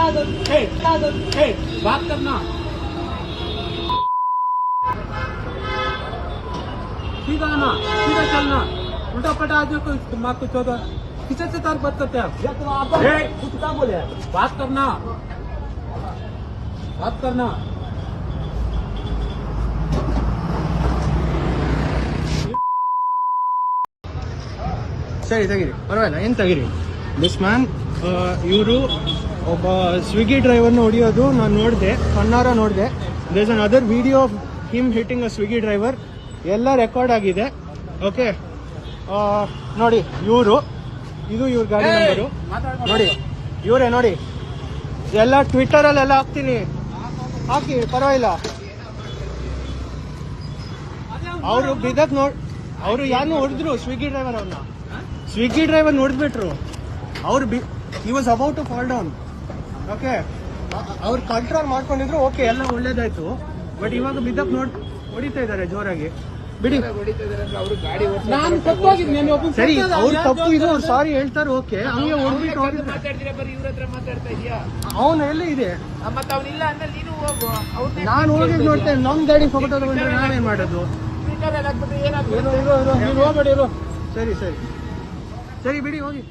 Hey, hey, बात करना सीधा आना सीधा चलना उल्टा पटा आदमी को दिमाग को चौदह किसे से तार बात करते हैं आप Hey, कुछ क्या बोले बात करना बात करना ಸರಿ ತೆಗಿರಿ ಪರವಾಗಿಲ್ಲ ಏನು ತೆಗಿರಿ ದಿಸ್ ಮ್ಯಾನ್ ಇವರು ಒಬ್ಬ ಸ್ವಿಗ್ಗಿ ಡ್ರೈವರ್ನ ಹೊಡಿಯೋದು ನಾನು ನೋಡಿದೆ ಕಣ್ಣಾರ ನೋಡಿದೆ. There's another video of him hitting a Swiggy driver ಎಲ್ಲ ರೆಕಾರ್ಡ್ ಆಗಿದೆ. ಓಕೆ ನೋಡಿ ಇವರು. ಇದು ಇವ್ರ ಗಾಡಿ ನಂಬರು ನೋಡಿ ಇವರೇ ನೋಡಿ. ಎಲ್ಲ ಟ್ವಿಟ್ಟರಲ್ಲೆಲ್ಲ ಹಾಕ್ತೀನಿ. ಹಾಕಿ ಪರವಾಗಿಲ್ಲ. ಅವರು ಬಿದಕ್ ನೋಡ್ ಅವರು ಯಾರನ್ನೂ ಹೊಡೆದ್ರು ಸ್ವಿಗ್ಗಿ ಡ್ರೈವರ್ ಅವ್ರನ್ನ ಸ್ವಿಗ್ಗಿ ಡ್ರೈವರ್ ನೋಡಿದ್ಬಿಟ್ರು ಅವ್ರು ಬಿ ಈ was about to fall down okay ಅವ್ರು ಕಂಟ್ರೋಲ್ ಮಾಡ್ಕೊಂಡಿದ್ರು ಓಕೆ ಎಲ್ಲ ಒಳ್ಳೇದಾಯ್ತು. ಬಟ್ ಇವಾಗ ಬಿದ್ದಕ್ ನೋಡ್ ಹೊಡಿತಾ ಇದ್ದಾರೆ ಜೋರಾಗಿ. ಬಿಡಿ. ನಾನು ತಪ್ಪು ಸರಿ ಅವ್ರು ತಪ್ಪು ಇದು ಅವ್ರು ಸಾರಿ ಹೇಳ್ತಾರೆ ಓಕೆ ಹಂಗೆ ಹೊಡ್ಬಿಟ್ಟು ಅವನ ಎಲ್ಲ ಇದೆ? ನೀನು ಹೋಗು. ನೋಡ್ತೇನೆ. ನಮ್ ಗಾಡಿ ಫೋಟೋ ತಗೊಂಡ್ರೆ ನಾವೇನ್ ಮಾಡೋದು. ಸರಿ ಸರಿ. ಸರಿ ಬಿಡಿ ಹೋಗಿ.